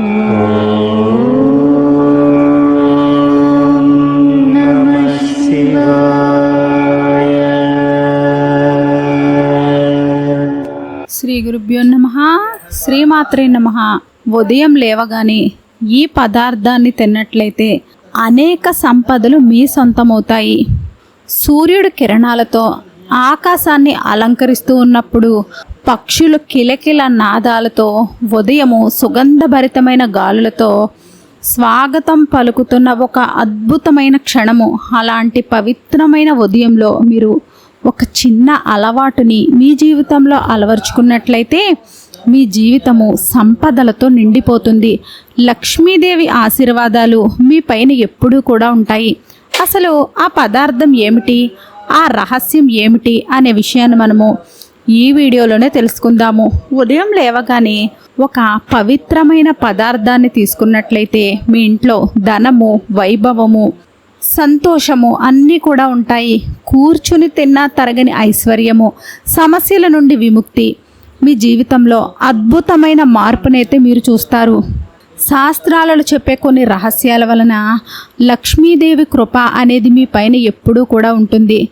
శ్రీ గురుభ్యో నమ. శ్రీమాత్రే నమ. ఉదయం లేవగానే ఈ పదార్థాన్ని తిన్నట్లయితే అనేక సంపదలు మీ సొంతమవుతాయి. సూర్యుడు కిరణాలతో ఆకాశాన్ని అలంకరిస్తూ ఉన్నప్పుడు పక్షులు కిలకిల నాదాలతో ఉదయము సుగంధభరితమైన గాలులతో స్వాగతం పలుకుతున్న ఒక అద్భుతమైన క్షణము. అలాంటి పవిత్రమైన ఉదయంలో మీరు ఒక చిన్న అలవాటుని మీ జీవితంలో అలవర్చుకున్నట్లయితే మీ జీవితము సంపదలతో నిండిపోతుంది. లక్ష్మీదేవి ఆశీర్వాదాలు మీ పైన ఎప్పుడూ కూడా ఉంటాయి. అసలు ఆ పదార్థం ఏమిటి? ఆ రహస్యం ఏమిటి? అనే విషయాన్ని మనము ఈ వీడియోలోనే తెలుసుకుందాము. ఉదయం లేవగానే ఒక పవిత్రమైన పదార్థాన్ని తీసుకున్నట్లయితే మీ ఇంట్లో ధనము వైభవము సంతోషము అన్నీ కూడా ఉంటాయి. కూర్చుని తిన్నా తరగని ఐశ్వర్యము సమస్యల నుండి విముక్తి. మీ జీవితంలో అద్భుతమైన మార్పునైతే మీరు చూస్తారు. శాస్త్రాలలో చెప్పే కొన్ని రహస్యాల వలన లక్ష్మీదేవి కృప అనేది మీ పైన ఎప్పుడూ కూడా ఉంటుంది.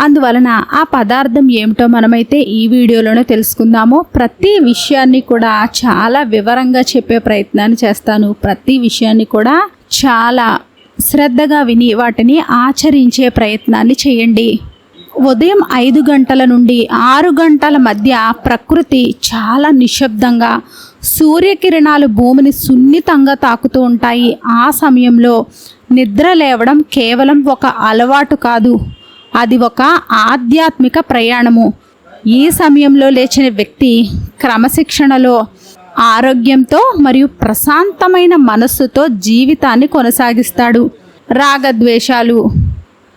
అందువలన ఆ పదార్థం ఏమిటో మనమైతే ఈ వీడియోలోనే తెలుసుకుందాము. ప్రతి విషయాన్ని కూడా చాలా వివరంగా చెప్పే ప్రయత్నాన్ని చేస్తాను. ప్రతి విషయాన్ని కూడా చాలా శ్రద్ధగా విని వాటిని ఆచరించే ప్రయత్నాన్ని చేయండి. ఉదయం ఐదు గంటల నుండి ఆరు గంటల మధ్య ప్రకృతి చాలా నిశ్శబ్దంగా సూర్యకిరణాలు భూమిని సున్నితంగా తాకుతూ ఉంటాయి. ఆ సమయంలో నిద్ర లేవడం కేవలం ఒక అలవాటు కాదు. అది ఒక ఆధ్యాత్మిక ప్రయాణము. ఈ సమయంలో లేచిన వ్యక్తి క్రమశిక్షణలో ఆరోగ్యంతో మరియు ప్రశాంతమైన మనస్సుతో జీవితాన్ని కొనసాగిస్తాడు. రాగద్వేషాలు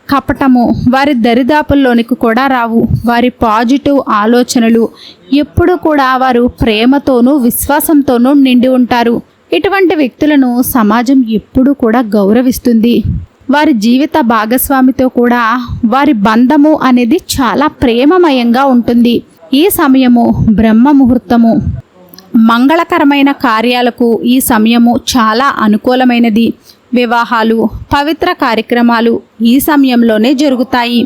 కపటము వారి దరిదాపుల్లోనికి కూడా రావు. వారి పాజిటివ్ ఆలోచనలు ఎప్పుడు కూడా వారు ప్రేమతోనూ విశ్వాసంతోనూ నిండి ఉంటారు. ఇటువంటి వ్యక్తులను సమాజం ఎప్పుడూ కూడా గౌరవిస్తుంది. వారి జీవిత భాగస్వామితో కూడా వారి బంధము అనేది చాలా ప్రేమమయంగా ఉంటుంది. ఈ సమయము బ్రహ్మ ముహూర్తము. మంగళకరమైన కార్యాలకు ఈ సమయము చాలా అనుకూలమైనది. వివాహాలు పవిత్ర కార్యక్రమాలు ఈ సమయంలోనే జరుగుతాయి.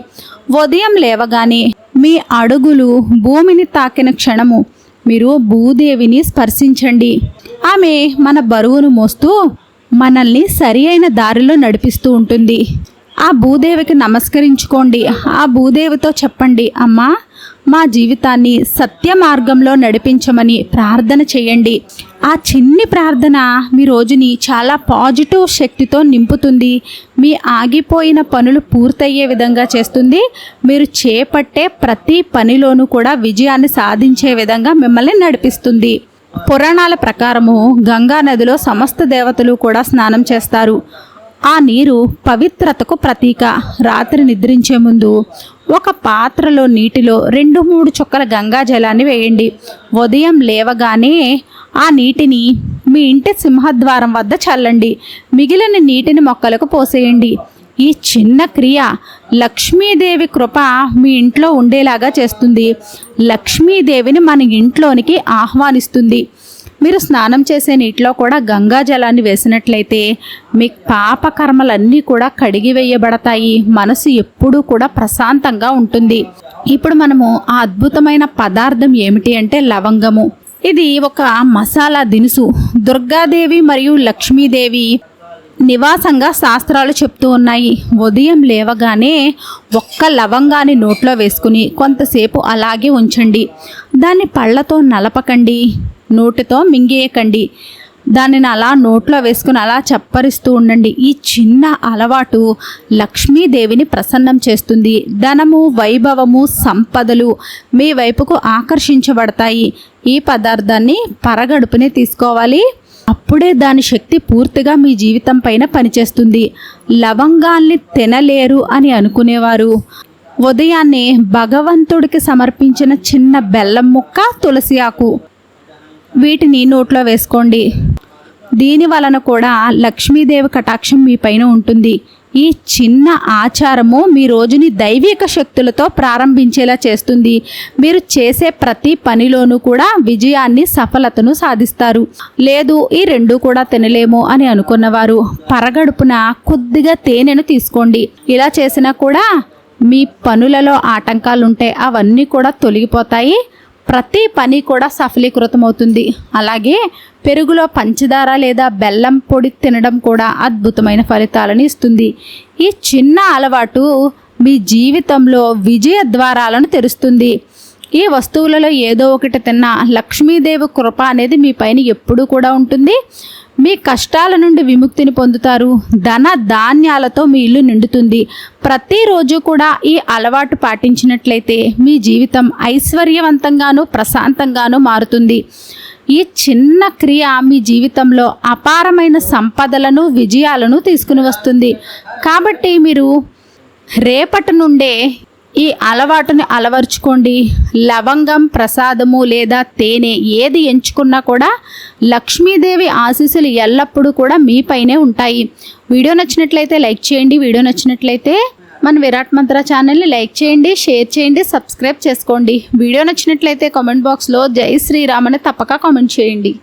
ఉదయం లేవగానే మీ అడుగులు భూమిని తాకిన క్షణము మీరు భూదేవిని స్పర్శించండి. ఆమె మన బరువును మోస్తూ మనల్ని సరి అయిన దారిలో నడిపిస్తూ ఉంటుంది. ఆ భూదేవికి నమస్కరించుకోండి. ఆ భూదేవితో చెప్పండి అమ్మా మా జీవితాన్ని సత్య మార్గంలో నడిపించమని ప్రార్థన చేయండి. ఆ చిన్ని ప్రార్థన మీ రోజుని చాలా పాజిటివ్ శక్తితో నింపుతుంది. మీ ఆగిపోయిన పనులు పూర్తయ్యే విధంగా చేస్తుంది. మీరు చేపట్టే ప్రతి పనిలోనూ కూడా విజయాన్ని సాధించే విధంగా మిమ్మల్ని నడిపిస్తుంది. పురాణాల ప్రకారము గంగా నదిలో సమస్త దేవతలు కూడా స్నానం చేస్తారు. ఆ నీరు పవిత్రతకు ప్రతీక. రాత్రి నిద్రించే ముందు ఒక పాత్రలో నీటిలో రెండు మూడు చుక్కల గంగా జలాన్ని వేయండి. ఉదయం లేవగానే ఆ నీటిని మీ ఇంటి సింహద్వారం వద్ద చల్లండి. మిగిలిన నీటిని మొక్కలకు పోసేయండి. ఈ చిన్న క్రియ లక్ష్మీదేవి కృప మీ ఇంట్లో ఉండేలాగా చేస్తుంది. లక్ష్మీదేవిని మన ఇంట్లోనికి ఆహ్వానిస్తుంది. మీరు స్నానం చేసే నీటిలో కూడా గంగా జలాన్ని వేసినట్లయితే మీ పాపకర్మలన్నీ కూడా కడిగి వేయబడతాయి. మనసు ఎప్పుడూ కూడా ప్రశాంతంగా ఉంటుంది. ఇప్పుడు మనము ఆ అద్భుతమైన పదార్థం ఏమిటి అంటే లవంగము. ఇది ఒక మసాలా దినుసు. దుర్గాదేవి మరియు లక్ష్మీదేవి నివాసంగా శాస్త్రాలు చెప్తూ ఉన్నాయి. ఉదయం లేవగానే ఒక్క లవంగాన్ని నోట్లో వేసుకుని కొంతసేపు అలాగే ఉంచండి. దాన్ని పళ్ళతో నలపకండి. నోటితో మింగేయకండి. దానిని అలా నోట్లో వేసుకుని అలా చప్పరిస్తూ ఉండండి. ఈ చిన్న అలవాటు లక్ష్మీదేవిని ప్రసన్నం చేస్తుంది. ధనము వైభవము సంపదలు మీ వైపుకు ఆకర్షించబడతాయి. ఈ పదార్థాన్ని పరగడుపునే తీసుకోవాలి. అప్పుడే దాని శక్తి పూర్తిగా మీ జీవితం పైన పనిచేస్తుంది. లవంగాల్ని తినలేరు అని అనుకునేవారు. ఉదయాన్నే భగవంతుడికి సమర్పించిన చిన్న బెల్లం ముక్క తులసి ఆకు. వీటిని నోట్లో వేసుకోండి. దీని వలన కూడా లక్ష్మీదేవి కటాక్షం మీ పైన ఉంటుంది. ఈ చిన్న ఆచారము మీ రోజుని దైవిక శక్తులతో ప్రారంభించేలా చేస్తుంది. మీరు చేసే ప్రతి పనిలోనూ కూడా విజయాన్ని సఫలతను సాధిస్తారు. లేదు ఈ రెండు కూడా తినలేము అని అనుకున్నవారు పరగడుపున కొద్దిగా తేనెను తీసుకోండి. ఇలా చేసినా కూడా మీ పనులలో ఆటంకాలుంటే అవన్నీ కూడా తొలగిపోతాయి. ప్రతి పని కూడా సఫలీకృతమవుతుంది. అలాగే పెరుగులో పంచదార లేదా బెల్లం పొడి తినడం కూడా అద్భుతమైన ఫలితాలను ఇస్తుంది. ఈ చిన్న అలవాటు మీ జీవితంలో విజయ ద్వారాలను తెరుస్తుంది. ఈ వస్తువులలో ఏదో ఒకటి తిన్న లక్ష్మీదేవి కృప అనేది మీ పైన ఎప్పుడూ కూడా ఉంటుంది. మీ కష్టాల నుండి విముక్తిని పొందుతారు. ధన ధాన్యాలతో మీ ఇల్లు నిండుతుంది. ప్రతిరోజు కూడా ఈ అలవాటు పాటించినట్లయితే మీ జీవితం ఐశ్వర్యవంతంగాను ప్రశాంతంగాను మారుతుంది. ఈ చిన్న క్రియ మీ జీవితంలో అపారమైన సంపదలను విజయాలను తీసుకుని వస్తుంది. కాబట్టి మీరు రేపటి నుండే ఈ అలవాటుని అలవర్చుకోండి. లవంగం ప్రసాదము లేదా తేనె ఏది ఎంచుకున్నా కూడా లక్ష్మీదేవి ఆశీస్సులు ఎల్లప్పుడూ కూడా మీపైనే ఉంటాయి. వీడియో నచ్చినట్లయితే లైక్ చేయండి. వీడియో నచ్చినట్లయితే మన విరాట్ మంత్ర ఛానల్ని లైక్ చేయండి షేర్ చేయండి సబ్స్క్రైబ్ చేసుకోండి. వీడియో నచ్చినట్లయితే కామెంట్ బాక్స్లో జై శ్రీరామ్ అని తప్పక కామెంట్ చేయండి.